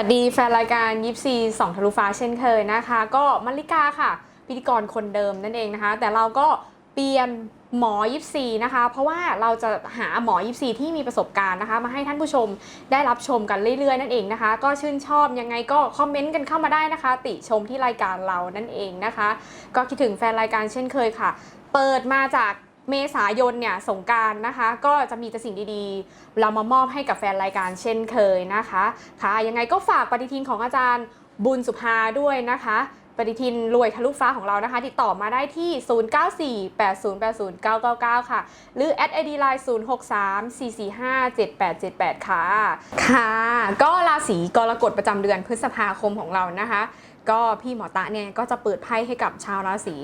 สวัสดีแฟนรายการยิปซีสองทะลุฟ้าเช่นเคยนะคะ ก็มาริกาค่ะ พิธีกรคนเดิมนั่นเองนะคะ แต่เราก็เปลี่ยนหมอยิปซีนะคะ เพราะว่าเราจะหาหมอยิปซีที่มีประสบการณ์นะคะ มาให้ท่านผู้ชมได้รับชมกันเรื่อยๆ นั่นเองนะคะ ก็ชื่นชอบยังไงก็คอมเมนต์กันเข้ามาได้นะคะ ติชมที่รายการเรานั่นเองนะคะ ก็คิดถึงแฟนรายการเช่นเคยค่ะ เปิดมาจาก เมษายนเนี่ยสงการนะคะ ก็จะมีแต่สิ่งดีๆ เรามามอบให้กับแฟนรายการเช่นเคยนะคะ ค่ะยังไงก็ฝากปฏิทินของอาจารย์บุญสุภาด้วยนะคะ ปฏิทินรวยทะลุฟ้าของเรานะคะ ติดต่อมาได้ที่ 0948080999 ค่ะ หรือ at id line 0634457878 ค่ะ ค่ะ ก็ราศีกรกฎประจำเดือนพฤษภาคมของเรานะคะ ก็พี่หมอตะเนี่ยก็จะเปิดไพ่ให้กับชาวราศี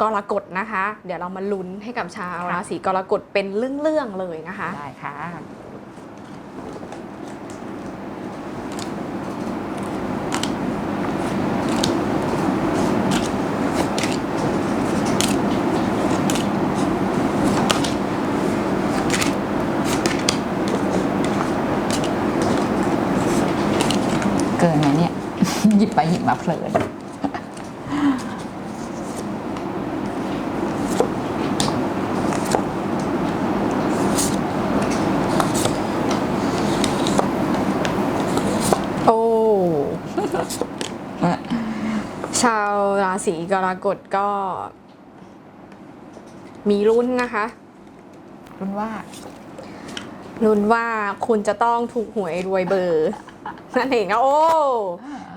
กรกฎนะคะ เดี๋ยวเรามาลุ้นให้กับชาวราศีกรกฎเป็นเรื่องๆเลยนะคะ ได้ค่ะ เกินไหมเนี่ย หยิบไปหยิบมาเพลินโอ้ ชาวราศีกรกฎก็ มีลุ้นนะคะ รุ่นว่าลุ้นว่าคุณจะต้องถูกหวยรวยเบอร์ นั่นเองนะโอ้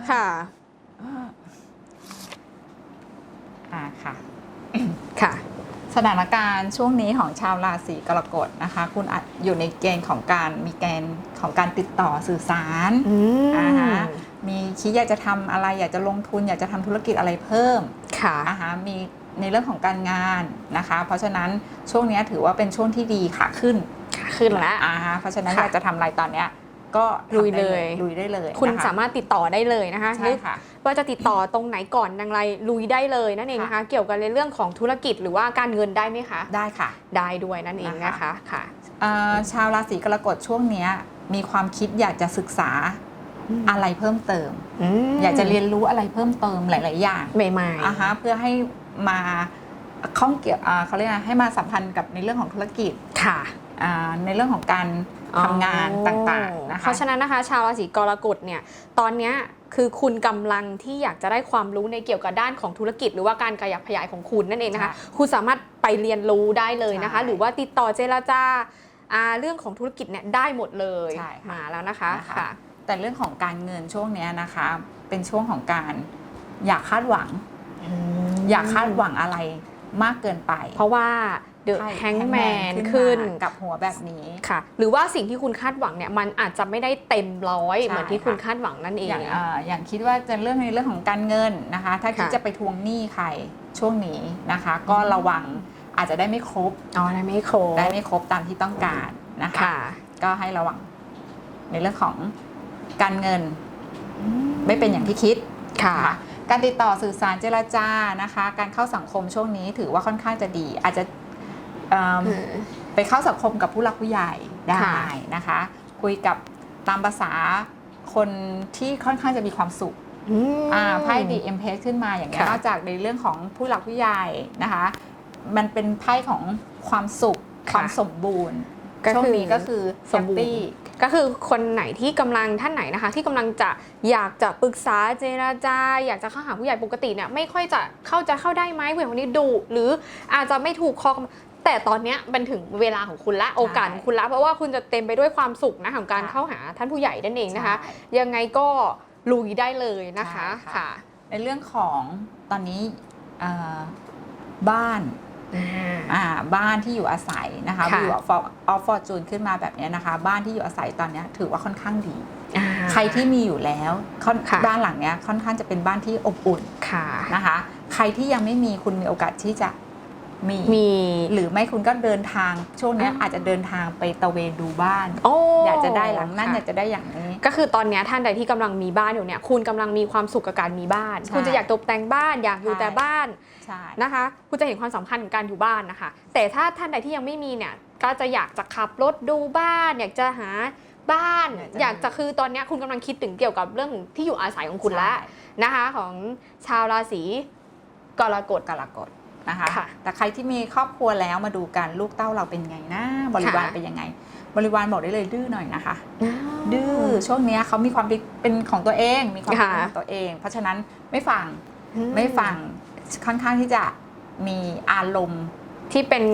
ค่ะอ่าค่ะ ค่ะ สถานการณ์ช่วงนี้ของชาวราศีกรกฎนะคะ คุณอาจอยู่ในเกณฑ์ของการมีเกณฑ์ของการติดต่อสื่อสารอืมอ่าฮะมีคิดอยากจะทำอะไรอยากจะลงทุน อยากจะทำธุรกิจอะไรเพิ่มค่ะอ่าฮะมีในเรื่องของการงานนะคะ เพราะฉะนั้นช่วงนี้ถือว่าเป็นช่วงที่ดีค่ะขึ้นขึ้นแล้วอ่าฮะเพราะฉะนั้นค่ะอยากจะทำอะไรตอนเนี้ย ก็ทำลุยได้เลย ลุยได้เลยคุณนะะสามารถติดต่อได้เลยนะคะใช่ค่ะว่าจะติดต่อตรงไหนก่อนอย่างไรลุยได้เลยนั่นเองนะคะ เกี่ยวกับในเรื่องของธุรกิจหรือว่าการเงินได้ไหมคะได้ค่ะ ได้ด้วยนั่นเองนะคะค่ะอ่าชาวราศีกรกฎช่วงเนี้ยมีความคิดอยากจะศึกษาอืมอะไรเพิ่มเติมมอยากจะเรียนรู้อะไรเพิ่มเติมหลาย ๆ อย่างใหม่ๆอ่าฮะเพื่อให้มาข้องเกี่ยวอ่าเขาเรียกอะไรให้มาสัมพันธ์กับในเรื่องของธุรกิจค่ะอ่าในเรื่องของการ ทำงานต่างๆนะคะเพราะฉะนั้นนะคะ ชาวราศีกรกฎเนี่ยตอนเนี้ยคือคุณกำลังที่อยากจะได้ความรู้ในเกี่ยวกับด้านของธุรกิจ หรือว่าการขยับขยายของคุณนั่นเองนะคะใช่คุณสามารถไปเรียนรู้ได้เลยนะคะใช่หรือว่าติดต่อเจรจาอ่าเรื่องของธุรกิจเนี่ยได้หมดเลยใช่ค่ะมาแล้วนะคะนะคะค่ะแต่เรื่องของการเงินช่วงเนี้ยนะคะ เป็นช่วงของการอยากคาดหวัง อยากคาดหวังอะไรมากเกินไป เพราะว่า เดอะไพ่แฮงแมน Hangman ขึ้น มากับหัวแบบนี้ ค่ะ หรือว่าสิ่งที่คุณคาดหวังเนี่ยมันอาจจะไม่ได้เต็มร้อยใช่ เหมือนที่คุณค่ะคาดหวังนั่นเอง อย่างอ่าอย่างคิดว่าจะเรื่องในเรื่องของการเงินนะคะ ถ้าคิดค่ะจะไปทวงหนี้ใครช่วงนี้นะคะ ก็ระวังอาจจะได้ไม่ครบอ๋อได้ไม่ครบ ได้ไม่ครบตามที่ต้องการนะคะ ค่ะ ก็ให้ระวังในเรื่องของการเงินไม่เป็นอย่างที่คิดค่ะ นะคะการติดต่อสื่อสารเจรจานะคะ การเข้าสังคมช่วงนี้ถือว่าค่อนข้างจะดี อาจจะเอิ่ม ไปเข้าสังคมกับผู้หลักผู้ใหญ่ได้ค่ะนะคะ คุยกับตามภาษาคนที่ค่อนข้างจะมีความสุขอืมอ่าไพ่ดีเอ็มเพขึ้นมาอย่างเงี้ยค่ะนอกจากในเรื่องของผู้หลักผู้ใหญ่นะคะ มันเป็นไพ่ของความสุขความสมบูรณ์ก็ช่วงคือนี้ก็คือสมบูรณ์แฮปปี้ก็คือคนไหนที่กำลังท่านไหนนะคะ ที่กำลังจะอยากจะปรึกษาเจรจา อยากจะเข้าหาผู้ใหญ่ปกติเนี่ยไม่ค่อยจะเข้าจะเข้าได้ไหมผู้ใหญ่คนนี้ดุหรืออาจจะไม่ถูกคอ แต่ตอนเนี้ยมันถึงเวลาของคุณละโอกาสของคุณละเพราะว่าคุณจะเต็มไปด้วยความสุขนะของการค่ะเข้าหาท่านผู้ใหญ่นั่นเองนะคะใช่ยังไงก็ลุยได้เลยนะคะใช่ค่ะค่ะ ในเรื่องของตอนนี้เอ่อบ้านอ่าบ้านที่อยู่อาศัยนะคะค่ะวิวออฟฟอร์จูนขึ้นมาแบบเนี้ยนะคะ บ้านที่อยู่อาศัยตอนเนี้ยถือว่าค่อนข้างดีอ่าใครที่มีอยู่แล้วค่อนค่ะบ้านหลังเนี้ยค่อนข้างจะเป็นบ้านที่อบอุ่นค่ะนะคะ ใครที่ยังไม่มีคุณมีโอกาสที่จะ มีมี หรือไม่คุณก็เดินทางช่วงเนี้ยอ่าอาจจะเดินทางไปตะเวนดูบ้าน โอ้อยากจะได้หลังนั้นค่ะอยากจะได้อย่างนี้ ก็คือตอนเนี้ยท่านใดที่กำลังมีบ้านอยู่เนี่ย คุณกำลังมีความสุขกับการมีบ้าน ใช่คุณจะอยากตกแต่งบ้านอยากอยู่ใช่ แต่บ้านใช่ นะคะ คุณจะเห็นความสำคัญของการอยู่บ้านนะคะ แต่ถ้าท่านใดที่ยังไม่มีเนี่ย ก็จะอยากจะขับรถดูบ้าน อยากจะหาบ้าน อยากจะ อยากจะคือตอนเนี้ยคุณกำลังคิดถึงเกี่ยวกับเรื่องที่อยู่อาศัยของคุณแล้วนะคะ ของชาวราศีกรกฎ กรกฎ นะคะค่ะแต่ใครที่มีครอบครัวแล้วมาดูกันลูกเต้าเราเป็นไงนะบริวารค่ะเป็นยังไง บริวารบอกได้เลยดื้อหน่อยนะคะ ดื้อช่วงเนี้ยเขามีความคิดเป็นของตัวเองมีความคิดค่ะเป็นของตัวเอง เพราะฉะนั้นไม่ฟังอืไม่ฟังค่อนข้างที่จะมีอารมณ์ที่เป็น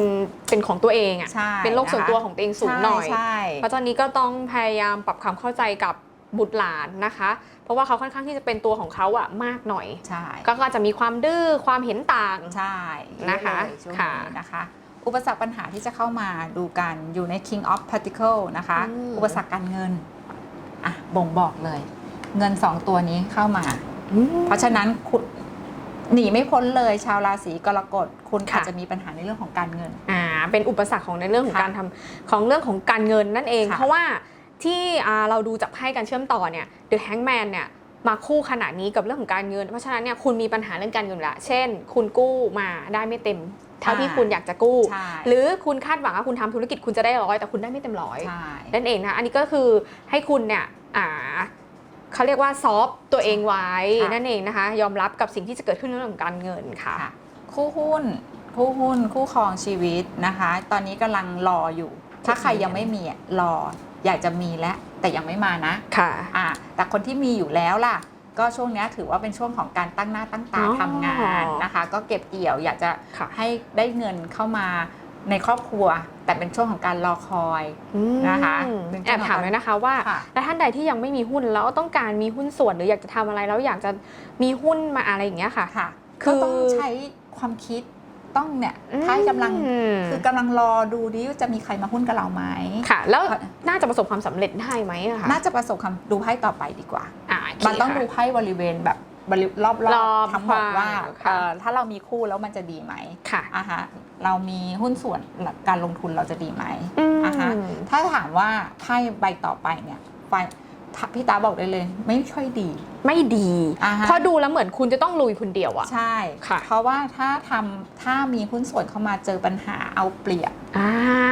เป็นของตัวเองอะใช่เป็นโลกส่วนตัวะคะของตัวเองสูงหน่อยใช่เพราะตอนนี้ก็ต้องพยายามปรับความเข้าใจกับ บุตรหลานนะคะ เพราะว่าเขาค่อนข้างที่จะเป็นตัวของเขาอะมากหน่อย ใช่ก็อาจจะมีความดื้อความเห็นต่าง ใช่นะคะเยอเลยช่วงค่ะนี้นะคะ อุปสรรคปัญหาที่จะเข้ามาดูกันอยู่ใน King of Particle นะคะอืมอุปสรรคการเงินอะบ่งบอกเลย เงินสองตัวนี้เข้ามา เพราะฉะนั้นคุณหนีไม่พ้นเลยชาวราศีกรกฎคุณค่ะอาจจะมีปัญหาในเรื่องของการเงิน อ่า เป็นอุปสรรคของในเรื่องของค่ะการทำของเรื่องของการเงินนั่นเองค่ะเพราะว่า ที่อ่าเราดูจากไพ่การเชื่อมต่อเนี่ย The Hangman เนี่ยมาคู่ขนาดนี้กับเรื่องของการเงิน เพราะฉะนั้นเนี่ยคุณมีปัญหาเรื่องการเงินอยู่และ เช่น คุณกู้มาได้ไม่เต็มเท่าที่คุณอยากจะกู้ใช่หรือคุณคาดหวังว่าคุณทำธุรกิจคุณจะได้ร้อยแต่คุณได้ไม่เต็มร้อยใช่นั่นเองนะอันนี้ก็คือให้คุณเนี่ยอ่าเขาเรียกว่าซอฟต์ตัวเองไว้ค่ะนั่นเองนะคะ ยอมรับกับสิ่งที่จะเกิดขึ้นในเรื่องของการเงินค่ะค่ะ คู่หุ้น คู่หุ้น คู่ครองชีวิตนะคะ ตอนนี้กำลังรออยู่ ถ้าใครยังไม่มีอะรอ อยากจะมีแล้วแต่ยังไม่มานะค่ะอะแต่คนที่มีอยู่แล้วล่ะ ก็ช่วงเนี้ยถือว่าเป็นช่วงของการตั้งหน้าตั้งตาอ๋อทำงานนะคะ ก็เก็บเกี่ยวอยากจะค่ะให้ได้เงินเข้ามาในครอบครัวแต่เป็นช่วงของการรอคอยอืมนะคะเป็นแอบถามเลยนะคะว่าค่ะและท่านใดที่ยังไม่มีหุ้นแล้วต้องการมีหุ้นส่วนหรืออยากจะทำอะไรแล้วอยากจะมีหุ้นมาอะไรอย่างเงี้ยค่ะค่ะคืก็อต้องใช้ความคิด ต้องเนี่ยถ้ากำลังอืม คือกำลังรอดูดิว่าจะมีใครมาหุ้นกับเราไหม ค่ะ แล้วค่ะน่าจะประสบความสำเร็จได้ไหมอะคะน่าจะประสบความดูไพ่ต่อไปดีกว่า อ่ามันต้องดูค่ะ ไพ่บริเวณแบบบริรอบรอบๆทั้งหมดว่าค่ะ เอ่อถ้าเรามีคู่แล้วมันจะดีไหมค่ะอะฮะเรามีหุ้นส่วนการลงทุนเราจะดีไหมอืมอะฮะ ถ้าถามว่าไพ่ใบต่อไปเนี่ยไฟ พี่ตาบอกได้เลย ไม่ค่อยดี ไม่ดีอ่าฮะ เพราะดูแล้วเหมือนคุณจะต้องลุยคนเดียวอะ ใช่ ค่ะ เพราะว่าถ้าทำถ้ามีหุ้นส่วนเข้ามาเจอปัญหาเอาเปรียบอ่า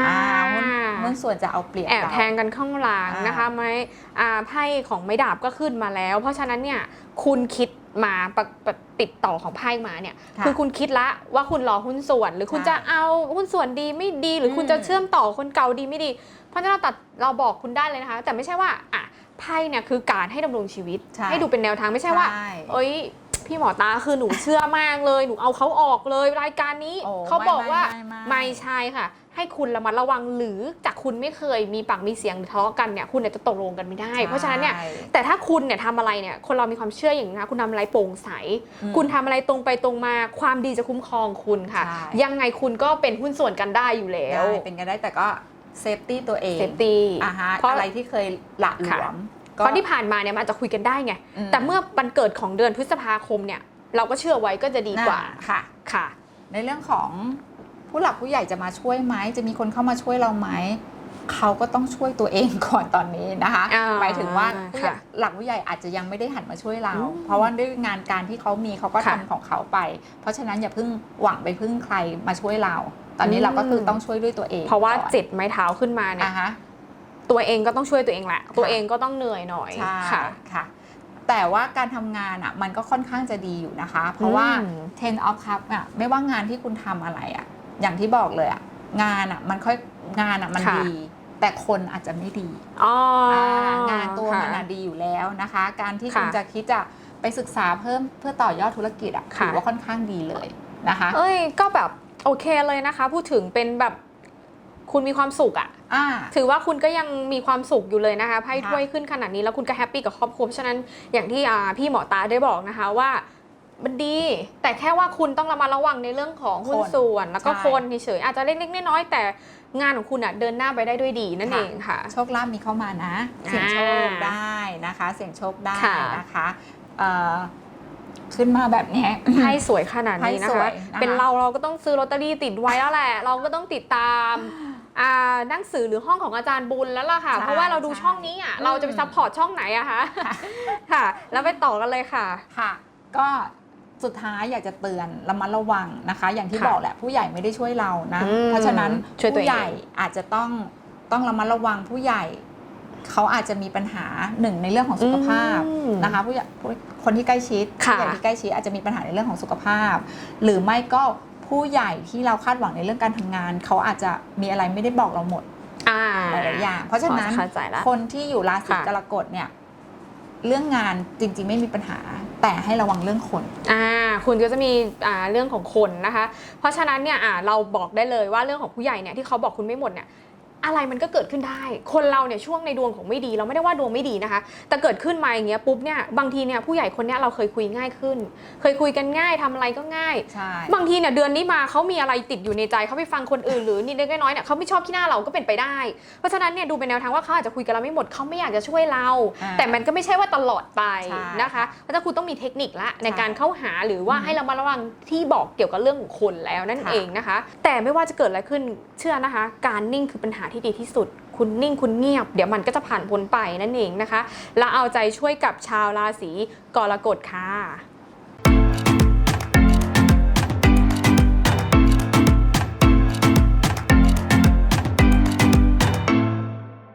อ่าหุ้นหุ้นส่วนจะเอาเปรียบแอบเรา แทงกันข้างหลังอ่าน นะคะไม้อ่าไพ่ของไม้ดาบก็ขึ้นมาแล้ว เพราะฉะนั้นเนี่ยคุณคิดมาปะปะติดต่อของไพ่มาเนี่ยค่ะ คือคุณคิดละว่าคุณรอหุ้นส่วน หรือคุณใช่จะเอาหุ้นส่วนดีไม่ดี หรือคุณอืมจะเชื่อมต่อคนเก่าดีไม่ดี เพราะฉะนั้นเราตัดเราบอกคุณได้เลยนะคะ แต่ไม่ใช่ว่าอะ ไพ่เนี่ยคือการให้ดำรงชีวิตใช่ให้ดูเป็นแนวทางไม่ใช่ว่า ใช่เอ้ย พี่หมอตาคือหนูเชื่อมากเลย หนูเอาเขาออกเลยรายการนี้โอ้เขาบอกว่าไม่ไม่ไม่ไม่ ใช่ค่ะ ให้คุณระมัดระวังหรือจากคุณไม่เคยมีปากมีเสียงหรือทะเลาะกันเนี่ยคุณเนี่ยจะตกลงกันไม่ได้ เพราะฉะนั้นเนี่ย ใช่ แต่ถ้าคุณเนี่ยทำอะไรเนี่ย คนเรามีความเชื่ออย่างนี้นะคุณทำอะไรโปร่งใส อืมคุณทำอะไรตรงไปตรงมา ความดีจะคุ้มครองคุณค่ะ ใช่ ยังไงคุณก็เป็นหุ้นส่วนกันได้อยู่แล้ว ได้เป็นกันได้แต่ก็ เซฟตี้ตัวเองเซฟตี้อ่าฮะเพราะ อะไรที่เคยหละหลวม เพราะที่ผ่านมาเนี่ยมันอาจจะคุยกันได้ไง อืม แต่เมื่อวันเกิดของเดือนพฤษภาคมเนี่ย เราก็เชื่อไว้ก็จะดีกว่าน่ค่ะ ค่ะ ในเรื่องของผู้หลักผู้ใหญ่จะมาช่วยไหม จะมีคนเข้ามาช่วยเราไหม เขาก็ต้องช่วยตัวเองก่อนตอนนี้นะคะอ่าหมายถึงว่าผู้ใหญ่ค่ะหลักผู้ใหญ่อาจจะยังไม่ได้หันมาช่วยเรา อืมเพราะว่าด้วยงานการที่เขามีเขาก็ค่ะทำของเขาไป เพราะฉะนั้นอย่าเพิ่งหวังไปพึ่งใครมาช่วยเรา ตอนนี้อืมเราก็คือต้องช่วยด้วยตัวเองเพราะว่าก่อนเจ็ดไม้เท้าขึ้นมาเนี่ยอ่าฮะตัวเองก็ต้องช่วยตัวเองแหละ ตัวเองก็ต้องเหนื่อยหน่อยใช่ค่ะค่ะ แต่ว่าการทำงานอะมันก็ค่อนข้างจะดีอยู่นะคะ เพราะว่าอืม ten of cup อะไม่ว่างานที่คุณทำอะไรอะอย่างที่บอกเลยอะงานอะมันค่อยงานอะมันค่ะดี แต่คนอาจจะไม่ดีอ๋อองานตัวมันค่ะอะดีอยู่แล้วนะคะ การที่ค่ะคุณจะคิดจะไปศึกษาเพิ่มเพื่อต่อยอดธุรกิจอะค่ะถือว่าค่อนข้างดีเลยนะคะ เอ้ยก็แบบ โอเคเลยนะคะ พูดถึงเป็นแบบคุณมีความสุขอะอ่า ถือว่าคุณก็ยังมีความสุขอยู่เลยนะคะไพ่ค่ะถ้วยขึ้นขนาดนี้แล้วคุณก็แฮปปี้กับครอบครัวเพราะฉะนั้นอย่างที่อ่าพี่หมอตาได้บอกนะคะว่ามันดี แต่แค่ว่าคุณต้องระมัดระวังในเรื่องของหุ้นคนส่วน แล้วก็ใช่ คนเฉยๆอาจจะเล็กๆน้อยๆแต่งานของคุณอะเดินหน้าไปได้ด้วยดีนั่นค่ะเองค่ะ โชคลาภมีเข้ามานะ เสี่ยงโชคได้นะคะ เสี่ยงโชคได้ค่ะ นะคะเอ่อ ขึ้นมาแบบเนี้ยไพ่สวยขนาดนี้นะไพ่สวคะยนะคะ เป็นเราเราก็ต้องซื้อลอตเตอรี่ติดไว้แล้วแหละ เราก็ต้องติดตามอ่าหนังสือหรือห้องของอาจารย์บุญแล้วล่ะค่ะใช่เพราะว่าเราดูใช่ช่องนี้อะอืมเราจะไปซัพพอร์ตช่องไหนอะคะค่ะ แล้วไปต่อกันเลยค่ะค่ะ ก็สุดท้ายอยากจะเตือนระมัดระวังนะคะ อย่างที่ค่ะบอกแหละผู้ใหญ่ไม่ได้ช่วยเรานะอืมเพราะฉะนั้นช่วยตัวผู้เองใหญ่อาจจะต้องต้องระมัดระวังผู้ใหญ่ เขาอาจจะมีปัญหาหนึ่งในเรื่องของสุขภาพอืมนะคะผู้ใหญ่ผู้คนที่ใกล้ชิดค่ะผู้ใหญ่ที่ใกล้ชิดอาจจะมีปัญหาในเรื่องของสุขภาพ หรือไม่ก็ผู้ใหญ่ที่เราคาดหวังในเรื่องการทำงาน เขาอาจจะมีอะไรไม่ได้บอกเราหมดอ่าหลายๆอย่าง เพราะฉะนั้นพอเข้าใจละคนที่อยู่ราศีค่ะกรกฎเนี่ยเรื่องงานจริง ๆ ไม่มีปัญหา แต่ให้ระวังเรื่องคนอ่าคุณก็จะมีอ่าเรื่องของคนนะคะ เพราะฉะนั้นเนี่ยอ่าเราบอกได้เลยว่าเรื่องของผู้ใหญ่เนี่ยที่เขาบอกคุณไม่หมดเนี่ย อะไรมันก็เกิดขึ้นได้ คนเราเนี่ยช่วงในดวงของไม่ดี เราไม่ได้ว่าดวงไม่ดีนะคะ แต่เกิดขึ้นมาอย่างเงี้ยปุ๊บเนี่ยบางทีเนี่ยผู้ใหญ่คนเนี้ยเราเคยคุยง่ายขึ้น เคยคุยกันง่ายทำอะไรก็ง่าย ใช่ บางทีเนี่ยเดือนนี้มาเขามีอะไรติดอยู่ในใจเขาไปฟังคนอื่นหรือนิดเล็กน้อยๆเนี่ยเขาไม่ชอบขี้หน้าเราก็เป็นไปได้ เพราะฉะนั้นเนี่ยดูเป็นแนวทางว่าเขาอาจจะคุยกับเราไม่หมดเขาไม่อยากจะช่วยเราอ่าแต่มันก็ไม่ใช่ว่าตลอดไปใช่นะคะเพราะฉะนั้นคุณต้องมีเทคนิคละในใช่การเข้าหาหรือว่าอืมให้เรามาระวังที่บอกเกี่ยวกับเรื่องของคนแล้วนั่นค่ะเองนะคะ แต่ไม่ว่าจะเกิดอะไรขึ้นเชื่อนะคะ การนิ่งคือปัญหาที่ดีที่สุด คุณนิ่งคุณเงียบ เดี๋ยวมันก็จะผ่านพ้นไปนั่นเองนะคะ แล้วเอาใจช่วยกับชาวราศีกรกฎค่ะ